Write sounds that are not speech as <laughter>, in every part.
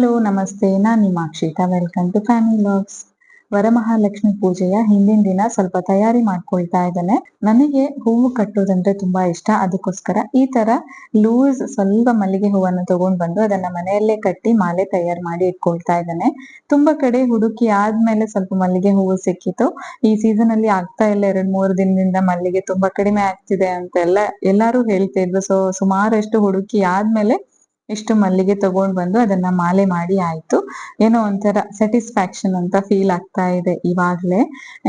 Hello, ನಮಸ್ತೆ. ನಾನು ನಿಮ್ಮ Akshita welcome to family logs Varamahalakshmi ಪೂಜೆಯ ಹಿಂದಿನ ದಿನ ಸ್ವಲ್ಪ ತಯಾರಿ ಮಾಡ್ಕೊಳ್ತಾ ಇದ್ದಾನೆ. ನನಗೆ ಹೂವು ಕಟ್ಟೋದಂದ್ರೆ ತುಂಬಾ ಇಷ್ಟ. ಅದಕ್ಕೋಸ್ಕರ ಈ ತರ ಲೂಸ್ ಸ್ವಲ್ಪ ಮಲ್ಲಿಗೆ ಹೂವನ್ನು ತಗೊಂಡ್ ಬಂದು ಅದನ್ನ ಮನೆಯಲ್ಲೇ ಕಟ್ಟಿ ಮಾಲೆ ತಯಾರು ಮಾಡಿ ಇಟ್ಕೊಳ್ತಾ ಇದ್ದಾನೆ. ತುಂಬಾ ಕಡೆ ಹುಡುಕಿ ಆದ್ಮೇಲೆ ಸ್ವಲ್ಪ ಮಲ್ಲಿಗೆ ಹೂವು ಸಿಕ್ಕಿತು ಈ ಸೀಸನ್ ಅಲ್ಲಿ ಆಗ್ತಾ ಇಲ್ಲ. ಎರಡ್ ಮೂರು ದಿನದಿಂದ ಮಲ್ಲಿಗೆ ತುಂಬಾ ಕಡಿಮೆ ಆಗ್ತಿದೆ ಅಂತೆಲ್ಲ ಎಲ್ಲಾರು ಹೇಳ್ತಾ ಹೇಳ್ತಿದ್ರು ಸೊ ಸುಮಾರಷ್ಟು ಹುಡುಕಿ ಆದ್ಮೇಲೆ ಇಷ್ಟು ಮಲ್ಲಿಗೆ ತಗೊಂಡ್ ಬಂದು ಅದನ್ನ ಮಾಲೆ ಮಾಡಿ ಆಯ್ತು. ಏನೋ ಒಂಥರ ಸ್ಯಾಟಿಸ್ಫ್ಯಾಕ್ಷನ್ ಅಂತ ಫೀಲ್ ಆಗ್ತಾ ಇದೆ ಇವಾಗ್ಲೇ.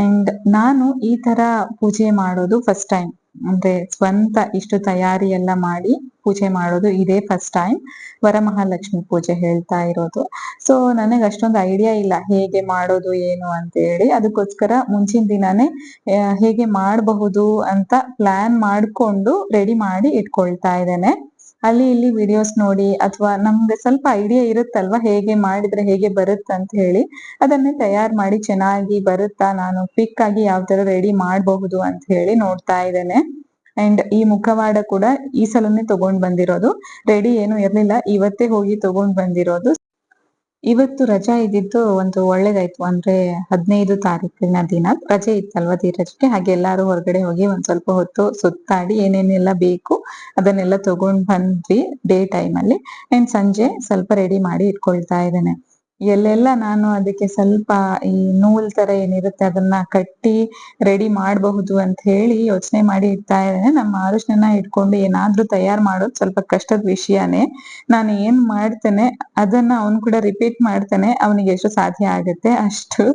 ಅಂಡ್ ನಾನು ಈ ತರ ಪೂಜೆ ಮಾಡೋದು ಫಸ್ಟ್ ಟೈಮ್ ಅಂದ್ರೆ ಸ್ವಂತ ಇಷ್ಟು ತಯಾರಿ ಎಲ್ಲ ಮಾಡಿ ಪೂಜೆ ಮಾಡೋದು ಇದೇ ಫಸ್ಟ್ ಟೈಮ್ ವರಮಹಾಲಕ್ಷ್ಮಿ ಪೂಜೆ ಹೇಳ್ತಾ ಇರೋದು. ಸೊ ನನಗೆ ಅಷ್ಟೊಂದು ಐಡಿಯಾ ಇಲ್ಲ ಹೇಗೆ ಮಾಡೋದು ಏನು ಅಂತ ಹೇಳಿ. ಅದಕ್ಕೋಸ್ಕರ ಮುಂಚಿನ ದಿನಾನೇ ಹೇಗೆ ಮಾಡಬಹುದು ಅಂತ ಪ್ಲಾನ್ ಮಾಡ್ಕೊಂಡು ರೆಡಿ ಮಾಡಿ ಇಟ್ಕೊಳ್ತಾ ಇದ್ದೇನೆ. ಅಲ್ಲಿ ಇಲ್ಲಿ ವಿಡಿಯೋಸ್ ನೋಡಿ ಅಥವಾ ನಮ್ಗೆ ಸ್ವಲ್ಪ ಐಡಿಯಾ ಇರುತ್ತಲ್ವಾ ಹೇಗೆ ಮಾಡಿದ್ರೆ ಹೇಗೆ ಬರುತ್ತೆ ಅಂತ ಹೇಳಿ, ಅದನ್ನೇ ತಯಾರು ಮಾಡಿ ಚೆನ್ನಾಗಿ ಬರುತ್ತಾ ನಾನು ಕ್ವಿಕ್ ಆಗಿ ಯಾವ ತರ ರೆಡಿ ಮಾಡಬಹುದು ಅಂತ ಹೇಳಿ ನೋಡ್ತಾ ಇದ್ದೇನೆ. ಅಂಡ್ ಈ ಮುಖವಾಡ ಕೂಡ ಈ ಸಲನೇ ತಗೊಂಡ್ ಬಂದಿರೋದು. ರೆಡಿ ಏನು ಇರ್ಲಿಲ್ಲ, ಇವತ್ತೇ ಹೋಗಿ ತಗೊಂಡ್ ಬಂದಿರೋದು. ಇವತ್ತು ರಜಾ ಇದ್ದಿದ್ದು ಒಂದು ಒಳ್ಳೇದಾಯ್ತು. ಅಂದ್ರೆ ಹದಿನೈದು ತಾರೀಕಿನ ದಿನ ರಜೆ ಇತ್ತಲ್ವಾ ಧೀರಜ್ಗೆ? ಹಾಗೆ ಎಲ್ಲಾರು ಹೊರಗಡೆ ಹೋಗಿ ಒಂದ್ ಸ್ವಲ್ಪ ಹೊತ್ತು ಸುತ್ತಾಡಿ ಏನೇನೆಲ್ಲ ಬೇಕು ಅದನ್ನೆಲ್ಲ ತಗೊಂಡ್ ಬಂದ್ವಿ ಡೇ ಟೈಮ್ ಅಲ್ಲಿ. ಅಂಡ್ ಸಂಜೆ ಸ್ವಲ್ಪ ರೆಡಿ ಮಾಡಿ ಇಟ್ಕೊಳ್ತಾ ಇದ್ದೇನೆ. ಎಲ್ಲೆಲ್ಲ ನಾನು ಅದಕ್ಕೆ ಸ್ವಲ್ಪ ಈ ನೂಲ್ ತರ ಏನಿರುತ್ತೆ ಅದನ್ನ ಕಟ್ಟಿ ರೆಡಿ ಮಾಡಬಹುದು ಅಂತ ಹೇಳಿ ಯೋಚನೆ ಮಾಡಿ ಇಡ್ತಾ ಇದ್ದೇನೆ. ನಮ್ಮ ಆರುಷ್ಣನ ಇಟ್ಕೊಂಡು ಏನಾದ್ರೂ ತಯಾರು ಮಾಡೋದು ಸ್ವಲ್ಪ ಕಷ್ಟದ ವಿಷಯನೇ. ನಾನು ಏನ್ ಮಾಡ್ತೇನೆ, ಅದನ್ನ ಅವನು ಕೂಡ ರಿಪೀಟ್ ಮಾಡ್ತಾನೆ. ಅವನಿಗೆ ಎಷ್ಟು ಸಾಧ್ಯ ಆಗುತ್ತೆ ಅಷ್ಟು.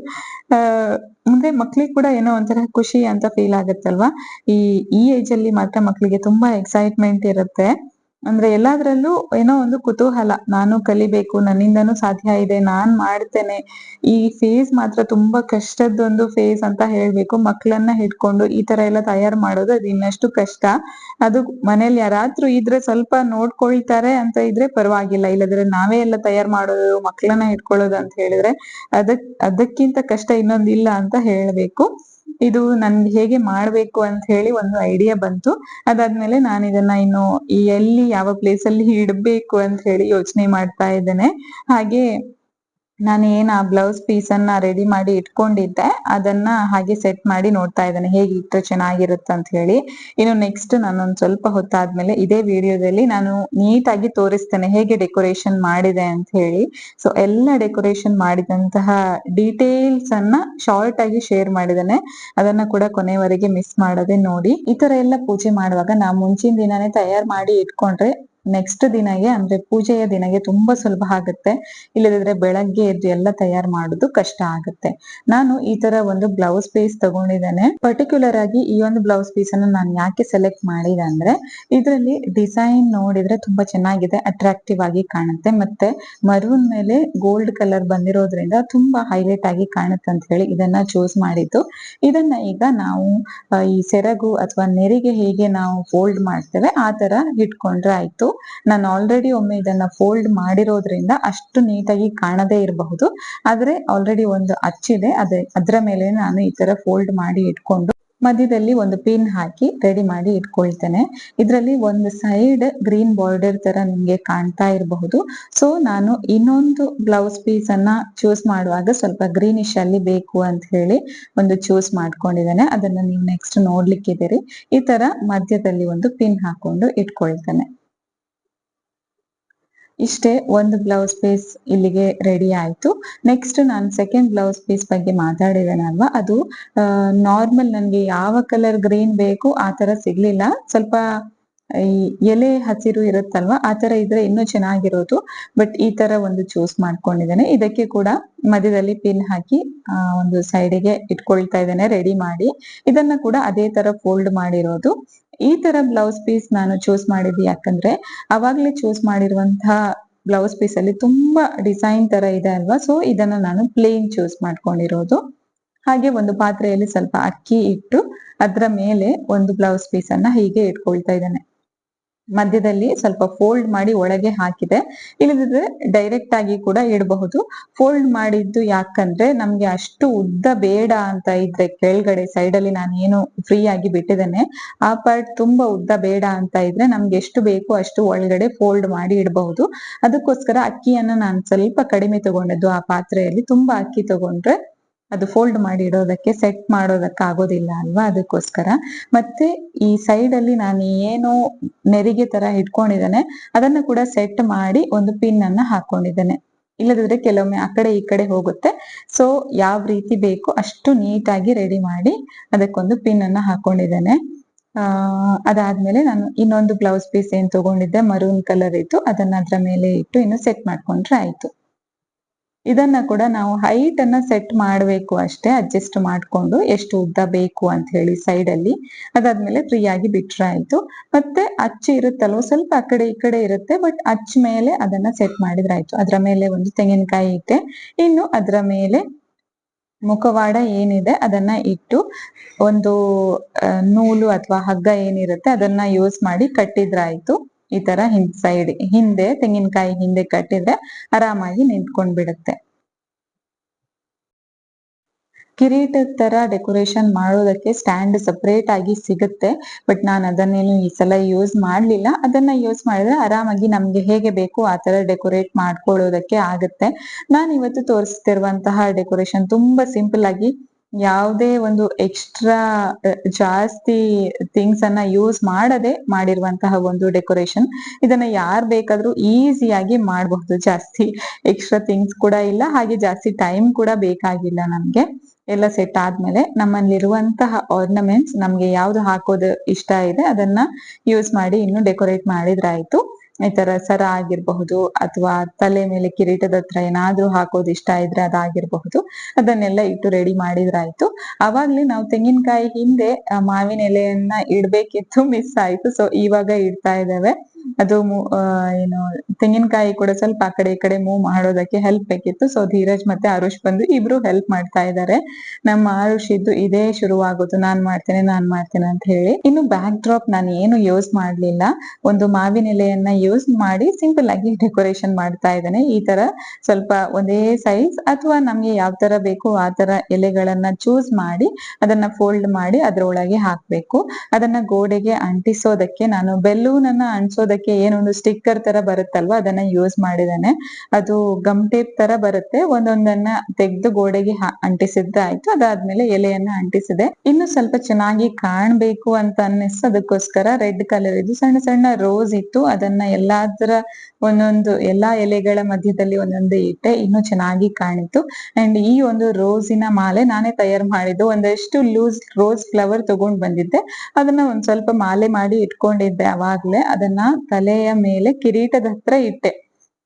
ಅಂದ್ರೆ ಮಕ್ಳಿಗೆ ಕೂಡ ಏನೋ ಒಂಥರ ಖುಷಿ ಅಂತ ಫೀಲ್ ಆಗುತ್ತಲ್ವಾ? ಈ ಈ ಏಜ್ ಅಲ್ಲಿ ಮಾತ್ರ ಮಕ್ಳಿಗೆ ತುಂಬಾ ಎಕ್ಸೈಟ್ಮೆಂಟ್ ಇರುತ್ತೆ. ಅಂದ್ರೆ ಎಲ್ಲಾದ್ರಲ್ಲೂ ಏನೋ ಒಂದು ಕುತೂಹಲ. ನಾನು ಕಲಿಬೇಕು, ನನ್ನಿಂದನೂ ಸಾಧ್ಯ ಇದೆ, ನಾನ್ ಮಾಡ್ತೇನೆ. ಈ ಫೇಸ್ ಮಾತ್ರ ತುಂಬಾ ಕಷ್ಟದೊಂದು ಫೇಸ್ ಅಂತ ಹೇಳ್ಬೇಕು. ಮಕ್ಕಳನ್ನ ಹಿಡ್ಕೊಂಡು ಈ ತರ ಎಲ್ಲ ತಯಾರು ಮಾಡೋದು ಅದು ಇನ್ನಷ್ಟು ಕಷ್ಟ. ಅದು ಮನೇಲಿ ಯಾರಾದ್ರೂ ಇದ್ರೆ ಸ್ವಲ್ಪ ನೋಡ್ಕೊಳ್ತಾರೆ ಅಂತ ಇದ್ರೆ ಪರವಾಗಿಲ್ಲ. ಇಲ್ಲದ್ರೆ ನಾವೇ ಎಲ್ಲ ತಯಾರು ಮಾಡೋದು ಮಕ್ಕಳನ್ನ ಹಿಡ್ಕೊಳ್ಳೋದು ಅಂತ ಹೇಳಿದ್ರೆ ಅದಕ್, ಅದಕ್ಕಿಂತ ಕಷ್ಟ ಇನ್ನೊಂದಿಲ್ಲ ಅಂತ ಹೇಳ್ಬೇಕು. ಇದು ನನ್ಗೆ ಹೇಗೆ ಮಾಡ್ಬೇಕು ಅಂತ ಹೇಳಿ ಒಂದು ಐಡಿಯಾ ಬಂತು. ಅದಾದ್ಮೇಲೆ ನಾನು ಇದನ್ನ ಇನ್ನು ಎಲ್ಲಿ ಯಾವ ಪ್ಲೇಸ್ ಅಲ್ಲಿ ಇಡ್ಬೇಕು ಅಂತ ಹೇಳಿ ಯೋಚನೆ ಮಾಡ್ತಾ ಇದ್ದೇನೆ. ಹಾಗೆ ನಾನು ಏನ್ ಆ ಬ್ಲೌಸ್ ಪೀಸ್ ಅನ್ನ ರೆಡಿ ಮಾಡಿ ಇಟ್ಕೊಂಡಿದ್ದೆ. ಅದನ್ನ ಹಾಗೆ ಸೆಟ್ ಮಾಡಿ ನೋಡ್ತಾ ಇದ್ದೇನೆ. ಹೇಗೆ ಇಟ್ಟರೆ ಚೆನ್ನಾಗಿರುತ್ತೆ ಅಂತ ಹೇಳಿ. ಇನ್ನು ನೆಕ್ಸ್ಟ್ ನಾನೊಂದ್ ಸ್ವಲ್ಪ ಹೊತ್ತಾದ್ಮೇಲೆ ಇದೇ ವಿಡಿಯೋದಲ್ಲಿ ನಾನು ನೀಟಾಗಿ ತೋರಿಸ್ತೇನೆ. ಹೇಗೆ ಡೆಕೋರೇಷನ್ ಮಾಡಿದೆ ಅಂತ ಹೇಳಿ. ಸೊ ಎಲ್ಲ ಡೆಕೋರೇಷನ್ ಮಾಡಿದಂತಹ ಡೀಟೇಲ್ಸ್ ಅನ್ನ ಶಾರ್ಟ್ ಆಗಿ ಶೇರ್ ಮಾಡಿದ್ದೇನೆ. ಅದನ್ನ ಕೂಡ ಕೊನೆವರೆಗೆ ಮಿಸ್ ಮಾಡದೆ ನೋಡಿ. ಈ ತರ ಎಲ್ಲ ಪೂಜೆ ಮಾಡುವಾಗ ನಾವು ಮುಂಚಿನ ದಿನಾನೇ ತಯಾರು ಮಾಡಿ ಇಟ್ಕೊಂಡ್ರೆ ನೆಕ್ಸ್ಟ್ ದಿನಗೆ ಅಂದ್ರೆ ಪೂಜೆಯ ದಿನಗೆ ತುಂಬಾ ಸುಲಭ ಆಗುತ್ತೆ. ಇಲ್ಲದಿದ್ರೆ ಬೆಳಗ್ಗೆ ಎದ್ದು ಎಲ್ಲ ತಯಾರು ಮಾಡೋದು ಕಷ್ಟ ಆಗುತ್ತೆ. ನಾನು ಈ ತರ ಒಂದು ಬ್ಲೌಸ್ ಪೀಸ್ ತಗೊಂಡಿದ್ದೇನೆ. ಪರ್ಟಿಕ್ಯುಲರ್ ಆಗಿ ಈ ಒಂದು ಬ್ಲೌಸ್ ಪೀಸ್ ಅನ್ನು ನಾನು ಯಾಕೆ ಸೆಲೆಕ್ಟ್ ಮಾಡಿದೆ ಅಂದ್ರೆ ಇದರಲ್ಲಿ ಡಿಸೈನ್ ನೋಡಿದ್ರೆ ತುಂಬಾ ಚೆನ್ನಾಗಿದೆ ಅಟ್ರಾಕ್ಟಿವ್ ಆಗಿ ಕಾಣುತ್ತೆ. ಮತ್ತೆ ಮರೂನ್ ಮೇಲೆ ಗೋಲ್ಡ್ ಕಲರ್ ಬಂದಿರೋದ್ರಿಂದ ತುಂಬಾ ಹೈಲೈಟ್ ಆಗಿ ಕಾಣುತ್ತೆ ಅಂತ ಹೇಳಿ ಇದನ್ನ ಚೂಸ್ ಮಾಡಿದ್ದು. ಇದನ್ನ ಈಗ ನಾವು ಈ ಸೆರಗು ಅಥವಾ ನೆರಿಗೆ ಹೇಗೆ ನಾವು ಫೋಲ್ಡ್ ಮಾಡ್ತೇವೆ, ಆ ತರ ಇಟ್ಕೊಂಡ್ರೆ ಆಯ್ತು. ನಾನು ಆಲ್ರೆಡಿ ಒಮ್ಮೆ ಇದನ್ನ ಫೋಲ್ಡ್ ಮಾಡಿರೋದ್ರಿಂದ ಅಷ್ಟು ನೀಟಾಗಿ ಕಾಣದೇ ಇರಬಹುದು. ಆದ್ರೆ ಆಲ್ರೆಡಿ ಒಂದು ಅಚ್ಚಿದೆ. ಅದೇ ಅದರ ಮೇಲೆ ನಾನು ಈ ತರ ಫೋಲ್ಡ್ ಮಾಡಿ ಇಟ್ಕೊಂಡು ಮಧ್ಯದಲ್ಲಿ ಒಂದು ಪಿನ್ ಹಾಕಿ ರೆಡಿ ಮಾಡಿ ಇಟ್ಕೊಳ್ತೇನೆ. ಇದರಲ್ಲಿ ಒಂದು ಸೈಡ್ ಗ್ರೀನ್ ಬಾರ್ಡರ್ ತರ ನಿಮ್ಗೆ ಕಾಣ್ತಾ ಇರಬಹುದು. ಸೊ ನಾನು ಇನ್ನೊಂದು ಬ್ಲೌಸ್ ಪೀಸ್ ಅನ್ನ ಚೂಸ್ ಮಾಡುವಾಗ ಸ್ವಲ್ಪ ಗ್ರೀನಿಶ್ ಅಲ್ಲಿ ಬೇಕು ಅಂತ ಹೇಳಿ ಒಂದು ಚೂಸ್ ಮಾಡ್ಕೊಂಡಿದ್ದೇನೆ. ಅದನ್ನ ನೀವು ನೆಕ್ಸ್ಟ್ ನೋಡ್ಲಿಕ್ಕಿದ್ದೀರಿ. ಈ ತರ ಮಧ್ಯದಲ್ಲಿ ಒಂದು ಪಿನ್ ಹಾಕೊಂಡು ಇಟ್ಕೊಳ್ತೇನೆ. ಇಷ್ಟೇ ಒಂದು ಬ್ಲೌಸ್ ಪೀಸ್ ಇಲ್ಲಿಗೆ ರೆಡಿ ಆಯ್ತು. ನೆಕ್ಸ್ಟ್ ನಾನು ಸೆಕೆಂಡ್ ಬ್ಲೌಸ್ ಪೀಸ್ ಬಗ್ಗೆ ಮಾತಾಡಿದ್ದೇನಲ್ವಾ ಅದು ನಾರ್ಮಲ್ ನನಗೆ ಯಾವ ಕಲರ್ ಗ್ರೀನ್ ಬೇಕು ಆ ತರ ಸಿಗ್ಲಿಲ್ಲ. ಸ್ವಲ್ಪ, ಈ ಎಲೆ ಹಸಿರು ಇರುತ್ತಲ್ವಾ? ಆ ತರ ಇದ್ರೆ ಇನ್ನೂ ಚೆನ್ನಾಗಿರೋದು. ಬಟ್ ಈ ತರ ಒಂದು ಚೂಸ್ ಮಾಡ್ಕೊಂಡಿದ್ದೇನೆ. ಇದಕ್ಕೆ ಕೂಡ ಮಧ್ಯದಲ್ಲಿ ಪಿನ್ ಹಾಕಿ ಒಂದು ಸೈಡಿಗೆ ಇಟ್ಕೊಳ್ತಾ ಇದ್ದೇನೆ ರೆಡಿ ಮಾಡಿ. ಇದನ್ನ ಕೂಡ ಅದೇ ತರ ಫೋಲ್ಡ್ ಮಾಡಿರೋದು. ಈ ತರ ಬ್ಲೌಸ್ ಪೀಸ್ ನಾನು ಚೂಸ್ ಮಾಡಿದ್ವಿ ಯಾಕಂದ್ರೆ ಅವಾಗ್ಲೇ ಚೂಸ್ ಮಾಡಿರುವಂತಹ ಬ್ಲೌಸ್ ಪೀಸ್ ಅಲ್ಲಿ ತುಂಬಾ ಡಿಸೈನ್ ತರ ಇದೆ ಅಲ್ವಾ? ಸೊ ಇದನ್ನ ನಾನು ಪ್ಲೇನ್ ಚೂಸ್ ಮಾಡ್ಕೊಂಡಿರೋದು. ಹಾಗೆ ಒಂದು ಪಾತ್ರೆಯಲ್ಲಿ ಸ್ವಲ್ಪ ಅಕ್ಕಿ ಇಟ್ಟು ಅದರ ಮೇಲೆ ಒಂದು ಬ್ಲೌಸ್ ಪೀಸ್ ಅನ್ನ ಹೀಗೆ ಇಟ್ಕೊಳ್ತಾ ಇದ್ದೇನೆ. ಮಧ್ಯದಲ್ಲಿ ಸ್ವಲ್ಪ ಫೋಲ್ಡ್ ಮಾಡಿ ಒಳಗೆ ಹಾಕಿದೆ. ಇಲ್ಲದಿದ್ರೆ ಡೈರೆಕ್ಟ್ ಆಗಿ ಕೂಡ ಇಡಬಹುದು. ಫೋಲ್ಡ್ ಮಾಡಿದ್ದು ಯಾಕಂದ್ರೆ ನಮ್ಗೆ ಅಷ್ಟು ಉದ್ದ ಬೇಡ ಅಂತ ಇದ್ರೆ ಕೆಳಗಡೆ ಸೈಡ್ ಅಲ್ಲಿ ನಾನು ಏನು ಫ್ರೀ ಆಗಿ ಬಿಟ್ಟಿದ್ದೇನೆ. ಆ ಪಾರ್ಟ್ ತುಂಬಾ ಉದ್ದ ಬೇಡ ಅಂತ ಇದ್ರೆ ನಮ್ಗೆ ಎಷ್ಟು ಬೇಕು ಅಷ್ಟು ಒಳಗಡೆ ಫೋಲ್ಡ್ ಮಾಡಿ ಇಡಬಹುದು. ಅದಕ್ಕೋಸ್ಕರ ಅಕ್ಕಿಯನ್ನ ನಾನು ಸ್ವಲ್ಪ ಕಡಿಮೆ ತಗೊಂಡದ್ದು ಆ ಪಾತ್ರೆಯಲ್ಲಿ. ತುಂಬಾ ಅಕ್ಕಿ ತಗೊಂಡ್ರೆ ಅದು ಫೋಲ್ಡ್ ಮಾಡಿ ಇಡೋದಕ್ಕೆ ಸೆಟ್ ಮಾಡೋದಕ್ಕೆ ಆಗೋದಿಲ್ಲ ಅಲ್ವಾ ಅದಕ್ಕೋಸ್ಕರ. ಮತ್ತೆ ಈ ಸೈಡ್ ಅಲ್ಲಿ ನಾನು ಏನು ನೆರಿಗೆ ತರ ಇಟ್ಕೊಂಡಿದ್ದೇನೆ, ಅದನ್ನ ಕೂಡ ಸೆಟ್ ಮಾಡಿ ಒಂದು ಪಿನ್ ಅನ್ನ ಹಾಕೊಂಡಿದ್ದೇನೆ. ಇಲ್ಲದಿದ್ರೆ ಕೆಲವೊಮ್ಮೆ ಆ ಕಡೆ ಈ ಕಡೆ ಹೋಗುತ್ತೆ. ಸೊ ಯಾವ ರೀತಿ ಬೇಕು ಅಷ್ಟು ನೀಟಾಗಿ ರೆಡಿ ಮಾಡಿ ಅದಕ್ಕೊಂದು ಪಿನ್ ಅನ್ನ ಹಾಕೊಂಡಿದ್ದೇನೆ. ಆ, ಅದಾದ್ಮೇಲೆ ನಾನು ಇನ್ನೊಂದು ಬ್ಲೌಸ್ ಪೀಸ್ ಏನ್ ತಗೊಂಡಿದ್ದೆ ಮರೂನ್ ಕಲರ್ ಇತ್ತು. ಅದನ್ನ ಅದ್ರ ಮೇಲೆ ಇಟ್ಟು ಇನ್ನು ಸೆಟ್ ಮಾಡ್ಕೊಂಡ್ರೆ ಆಯ್ತು. ಇದನ್ನ ಕೂಡ ನಾವು ಹೈಟ್ ಅನ್ನ ಸೆಟ್ ಮಾಡಬೇಕು ಅಷ್ಟೇ ಅಡ್ಜಸ್ಟ್ ಮಾಡ್ಕೊಂಡು ಎಷ್ಟು ಉದ್ದ ಬೇಕು ಅಂತ ಹೇಳಿ ಸೈಡ್ ಅಲ್ಲಿ. ಅದಾದ್ಮೇಲೆ ಫ್ರೀ ಆಗಿ ಬಿಟ್ರೆ ಆಯ್ತು. ಮತ್ತೆ ಅಚ್ಚು ಇರುತ್ತಲ್ವ, ಸ್ವಲ್ಪ ಆ ಕಡೆ ಈ ಕಡೆ ಇರುತ್ತೆ ಬಟ್ ಅಚ್ಚ ಮೇಲೆ ಅದನ್ನ ಸೆಟ್ ಮಾಡಿದ್ರಾಯ್ತು ಅದರ ಮೇಲೆ ಒಂದು ತೆಂಗಿನಕಾಯಿ ಇಟ್ಟೆ ಇನ್ನು ಅದ್ರ ಮೇಲೆ ಮುಖವಾಡ ಏನಿದೆ, ಅದನ್ನ ಇಟ್ಟು ಒಂದು ನೂಲು ಅಥವಾ ಹಗ್ಗ ಏನಿರುತ್ತೆ, ಅದನ್ನ ಯೂಸ್ ಮಾಡಿ ಕಟ್ಟಿದ್ರಾಯ್ತು ಈ ತರ ಹಿಂದ್ ಸೈಡ್ ಹಿಂದೆ ತೆಂಗಿನಕಾಯಿ ಹಿಂದೆ ಕಟ್ಟಿದ್ರೆ ಆರಾಮಾಗಿ ನಿಂತ್ಕೊಂಡ್ ಬಿಡುತ್ತೆ ಕಿರೀಟದ ತರ ಡೆಕೋರೇಷನ್ ಮಾಡೋದಕ್ಕೆ ಸ್ಟ್ಯಾಂಡ್ ಸಪರೇಟ್ ಆಗಿ ಸಿಗುತ್ತೆ. ಬಟ್ ನಾನು ಅದನ್ನೇನು ಈ ಸಲ ಯೂಸ್ ಮಾಡ್ಲಿಲ್ಲ. ಅದನ್ನ ಯೂಸ್ ಮಾಡಿದ್ರೆ ಆರಾಮಾಗಿ ನಮ್ಗೆ ಹೇಗೆ ಬೇಕು ಆ ತರ ಡೆಕೋರೇಟ್ ಮಾಡ್ಕೊಳ್ಳೋದಕ್ಕೆ ಆಗುತ್ತೆ. ನಾನು ಇವತ್ತು ತೋರಿಸ್ತಿರುವಂತಹ ಡೆಕೋರೇಷನ್ ತುಂಬಾ ಸಿಂಪಲ್ ಆಗಿ ಯಾವುದೇ ಒಂದು ಎಕ್ಸ್ಟ್ರಾ ಜಾಸ್ತಿ ಥಿಂಗ್ಸ್ ಅನ್ನ ಯೂಸ್ ಮಾಡದೆ ಮಾಡಿರುವಂತಹ ಒಂದು ಡೆಕೋರೇಷನ್ ಇದನ್ನ ಯಾರ್ ಬೇಕಾದ್ರೂ ಈಸಿಯಾಗಿ ಮಾಡಬಹುದು. ಜಾಸ್ತಿ ಎಕ್ಸ್ಟ್ರಾ ಥಿಂಗ್ಸ್ ಕೂಡ ಇಲ್ಲ, ಹಾಗೆ ಜಾಸ್ತಿ ಟೈಮ್ ಕೂಡ ಬೇಕಾಗಿಲ್ಲ ನಮ್ಗೆ. ಎಲ್ಲ ಸೆಟ್ ಆದ್ಮೇಲೆ ನಮ್ಮಲ್ಲಿರುವಂತಹ ಆರ್ನಮೆಂಟ್ಸ್ ನಮ್ಗೆ ಯಾವ್ದು ಹಾಕೋದು ಇಷ್ಟ ಇದೆ ಅದನ್ನ ಯೂಸ್ ಮಾಡಿ ಇನ್ನು ಡೆಕೋರೇಟ್ ಮಾಡಿದ್ರಾಯ್ತು ಈ ತರ ಸರ ಆಗಿರ್ಬಹುದು ಅಥವಾ ತಲೆ ಮೇಲೆ ಕಿರೀಟದ ಹತ್ರ ಏನಾದ್ರೂ ಹಾಕೋದು ಇಷ್ಟ ಇದ್ರೆ ಅದಾಗಿರ್ಬಹುದು. ಅದನ್ನೆಲ್ಲ ಇಟ್ಟು ರೆಡಿ ಮಾಡಿದ್ರಾಯ್ತು. ಅವಾಗ್ಲೇ ನಾವು ತೆಂಗಿನಕಾಯಿ ಹಿಂದೆ ಮಾವಿನ ಎಲೆಯನ್ನ ಇಡ್ಬೇಕಿತ್ತು ಮಿಸ್ ಆಯ್ತು. ಸೊ ಇವಾಗ ಇಡ್ತಾ ಇದ್ದೇವೆ. ಅದು ಏನು, ತೆಂಗಿನಕಾಯಿ ಕೂಡ ಸ್ವಲ್ಪ ಆ ಕಡೆ ಈ ಕಡೆ ಮೂವ್ ಮಾಡೋದಕ್ಕೆ ಹೆಲ್ಪ್ ಬೇಕಿತ್ತು. ಸೊ ಧೀರಜ್ ಮತ್ತೆ ಆರುಷ್ ಬಂದು ಇಬ್ರು ಹೆಲ್ಪ್ ಮಾಡ್ತಾ ಇದ್ದಾರೆ. ನಮ್ಮ ಆರುಷ್ ಇದ್ದು ಇದೇ ಶುರುವಾಗೋದು. ನಾನ್ ಮಾಡ್ತೇನೆ ನಾನ್ ಮಾಡ್ತೇನೆ ಅಂತ ಹೇಳಿ. ಇನ್ನು ಬ್ಯಾಕ್ ಡ್ರಾಪ್ ನಾನು ಏನು ಯೂಸ್ ಮಾಡ್ಲಿಲ್ಲ. ಒಂದು ಮಾವಿನ ಎಲೆಯನ್ನ ಯೂಸ್ ಮಾಡಿ ಸಿಂಪಲ್ ಆಗಿ ಡೆಕೋರೇಷನ್ ಮಾಡ್ತಾ ಇದ್ದೇನೆ. ಈ ತರ ಸ್ವಲ್ಪ ಒಂದೇ ಸೈಜ್ ಅಥವಾ ನಮ್ಗೆ ಯಾವ ತರ ಬೇಕು ಆ ತರ ಎಲೆಗಳನ್ನ ಚೂಸ್ ಮಾಡಿ ಅದನ್ನ ಫೋಲ್ಡ್ ಮಾಡಿ ಅದರೊಳಗೆ ಹಾಕ್ಬೇಕು. ಅದನ್ನ ಗೋಡೆಗೆ ಅಂಟಿಸೋದಕ್ಕೆ ನಾನು ಬೆಲ್ಲೂನನ್ನ ಅನ್ನ ಅಂಟಿಸೋದಕ್ಕೆ ಏನೊಂದು ಸ್ಟಿಕ್ಕರ್ ತರ ಬರುತ್ತಲ್ವಾ, ಅದನ್ನ ಯೂಸ್ ಮಾಡಿದಾನೆ ಅದು ಗಮ್ ಟೇಪ್ ತರ ಬರುತ್ತೆ. ಒಂದೊಂದನ್ನ ತೆಗೆದು ಗೋಡೆಗೆ ಅಂಟಿಸಿದ್ರೆ ಆಯ್ತು. ಅದಾದ್ಮೇಲೆ ಎಲೆಯನ್ನ ಅಂಟಿಸಿದೆ. ಇನ್ನು ಸ್ವಲ್ಪ ಚೆನ್ನಾಗಿ ಕಾಣ್ಬೇಕು ಅಂತ ಅನ್ನಿಸ್ತು ಅದಕ್ಕೋಸ್ಕರ ರೆಡ್ ಕಲರ್ ಇದು ಸಣ್ಣ ಸಣ್ಣ ರೋಸ್ ಇತ್ತು. ಅದನ್ನ ಎಲ್ಲಾದ್ರ ಒಂದೊಂದು, ಎಲ್ಲಾ ಎಲೆಗಳ ಮಧ್ಯದಲ್ಲಿ ಒಂದೊಂದು ಇಟ್ಟೆ. ಇನ್ನು ಚೆನ್ನಾಗಿ ಕಾಣಿತು. ಅಂಡ್ ಈ ಒಂದು ರೋಸಿನ ಮಾಲೆ ನಾನೇ ತಯಾರು ಮಾಡಿದ್ದು. ಒಂದಷ್ಟು ಲೂಸ್ ರೋಸ್ ಫ್ಲವರ್ ತಗೊಂಡ್ ಬಂದಿದ್ದೆ. ಅದನ್ನ ಒಂದ್ ಸ್ವಲ್ಪ ಮಾಲೆ ಮಾಡಿ ಇಟ್ಕೊಂಡಿದ್ದೆ ಅವಾಗ್ಲೇ. ಅದನ್ನ ತಲೆಯ ಮೇಲೆ ಕಿರೀಟದ ಹತ್ರ ಇಟ್ಟೆ.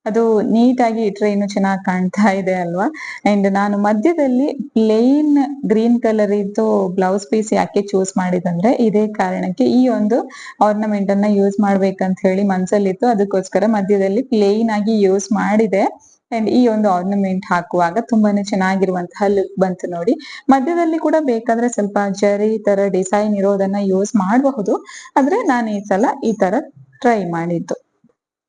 ಅದು ನೀಟಾಗಿ ಇಟ್ರೆ ಇನ್ನು ಚೆನ್ನಾಗಿ ಕಾಣ್ತಾ ಇದೆ ಅಲ್ವಾ? ಅಂಡ್ ನಾನು ಮಧ್ಯದಲ್ಲಿ ಪ್ಲೇನ್ ಗ್ರೀನ್ ಕಲರ್ ಇದ್ದು ಬ್ಲೌಸ್ ಪೀಸ್ ಯಾಕೆ ಚೂಸ್ ಮಾಡಿದಂದ್ರೆ ಇದೇ ಕಾರಣಕ್ಕೆ ಈ ಒಂದು ಆರ್ನಮೆಂಟ್ ಅನ್ನ ಯೂಸ್ ಮಾಡ್ಬೇಕಂತ ಹೇಳಿ ಮನ್ಸಲ್ಲಿತ್ತು. ಅದಕ್ಕೋಸ್ಕರ ಮಧ್ಯದಲ್ಲಿ ಪ್ಲೇನ್ ಆಗಿ ಯೂಸ್ ಮಾಡಿದೆ. ಅಂಡ್ ಈ ಒಂದು ಆರ್ನಮೆಂಟ್ ಹಾಕುವಾಗ ತುಂಬಾನೇ ಚೆನ್ನಾಗಿರುವಂತಹ ಲುಕ್ ಬಂತು ನೋಡಿ. ಮಧ್ಯದಲ್ಲಿ ಕೂಡ ಬೇಕಾದ್ರೆ ಸ್ವಲ್ಪ ಜರಿ ತರ ಡಿಸೈನ್ ಇರೋದನ್ನ ಯೂಸ್ ಮಾಡಬಹುದು. ಆದ್ರೆ ನಾನು ಈ ಸಲ ಈ ತರ ಟ್ರೈ ಮಾಡಿದ್ದು.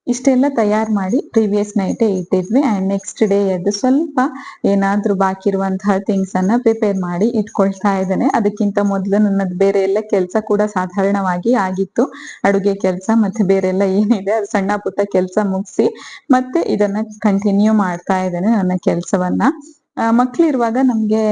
ಇಷ್ಟೆಲ್ಲ ತಯಾರು ಮಾಡಿ ಪ್ರೀವಿಯಸ್ ನೈಟೇ ಇಟ್ಟಿದ್ವಿ. ಅಂಡ್ ನೆಕ್ಸ್ಟ್ ಡೇ ಎದ್ದು ಸ್ವಲ್ಪ ಏನಾದ್ರೂ ಬಾಕಿ ಇರುವಂತಹ ಥಿಂಗ್ಸ್ ಅನ್ನ ಪ್ರಿಪೇರ್ ಮಾಡಿ ಇಟ್ಕೊಳ್ತಾ ಇದ್ದೇನೆ. ಅದಕ್ಕಿಂತ ಮೊದಲು ನನ್ನದು ಬೇರೆ ಎಲ್ಲ ಕೆಲಸ ಕೂಡ ಸಾಧಾರಣವಾಗಿ ಆಗಿತ್ತು. ಅಡುಗೆ ಕೆಲಸ ಮತ್ತೆ ಬೇರೆ ಎಲ್ಲ ಏನಿದೆ, ಅದು ಸಣ್ಣ ಪುಟ್ಟ ಕೆಲಸ ಮುಗಿಸಿ ಮತ್ತೆ ಇದನ್ನ ಕಂಟಿನ್ಯೂ ಮಾಡ್ತಾ ಇದ್ದೇನೆ ನನ್ನ ಕೆಲಸವನ್ನ. ಮಕ್ಳಿರುವಾಗ ನಮ್ಗೆ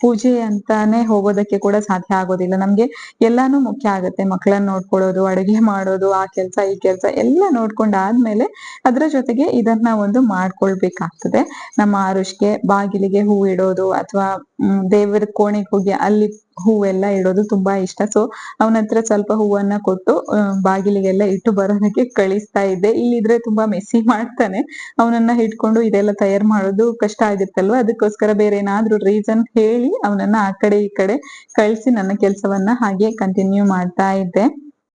ಪೂಜೆ ಅಂತಾನೆ ಹೋಗೋದಕ್ಕೆ ಕೂಡ ಸಾಧ್ಯ ಆಗೋದಿಲ್ಲ. ನಮ್ಗೆ ಎಲ್ಲಾನು ಮುಖ್ಯ ಆಗುತ್ತೆ. ಮಕ್ಕಳನ್ನ ನೋಡ್ಕೊಳ್ಳೋದು, ಅಡುಗೆ ಮಾಡೋದು, ಆ ಕೆಲ್ಸ, ಈ ಕೆಲ್ಸ ಎಲ್ಲ ನೋಡ್ಕೊಂಡಾದ್ಮೇಲೆ ಅದ್ರ ಜೊತೆಗೆ ಇದನ್ನ ಒಂದು ಮಾಡ್ಕೊಳ್ಬೇಕಾಗ್ತದೆ. ನಮ್ಮ ಆರುಷ್ಗೆ ಬಾಗಿಲಿಗೆ ಹೂ ಇಡೋದು ಅಥವಾ ದೇವರ ಕೋಣೆಗೆ ಹೋಗಿ ಅಲ್ಲಿ ಹೂವೆಲ್ಲ ಇಡೋದು ತುಂಬಾ ಇಷ್ಟ. ಸೊ ಅವನ ಹತ್ರ ಸ್ವಲ್ಪ ಹೂವನ್ನ ಕೊಟ್ಟು ಬಾಗಿಲಿಗೆಲ್ಲ ಇಟ್ಟು ಬರೋದಕ್ಕೆ ಕಳಿಸ್ತಾ ಇದ್ದೆ. ಇಲ್ಲಿದ್ರೆ ತುಂಬಾ ಮೆಸ್ಸಿ <laughs> ಮಾಡ್ತಾನೆ. ಅವನನ್ನ ಹಿಡ್ಕೊಂಡು ಇದೆಲ್ಲ ತಯಾರು ಮಾಡೋದು ಕಷ್ಟ ಆಗುತ್ತಲ್ವಾ? ಅದಕ್ಕೋಸ್ಕರ ಬೇರೆ ಏನಾದ್ರೂ ರೀಸನ್ ಹೇಳಿ ಅವನನ್ನ ಆ ಕಡೆ ಈ ಕಡೆ ಕಳಿಸಿ ನನ್ನ ಕೆಲಸವನ್ನ ಹಾಗೆ ಕಂಟಿನ್ಯೂ ಮಾಡ್ತಾ ಇದ್ದೆ.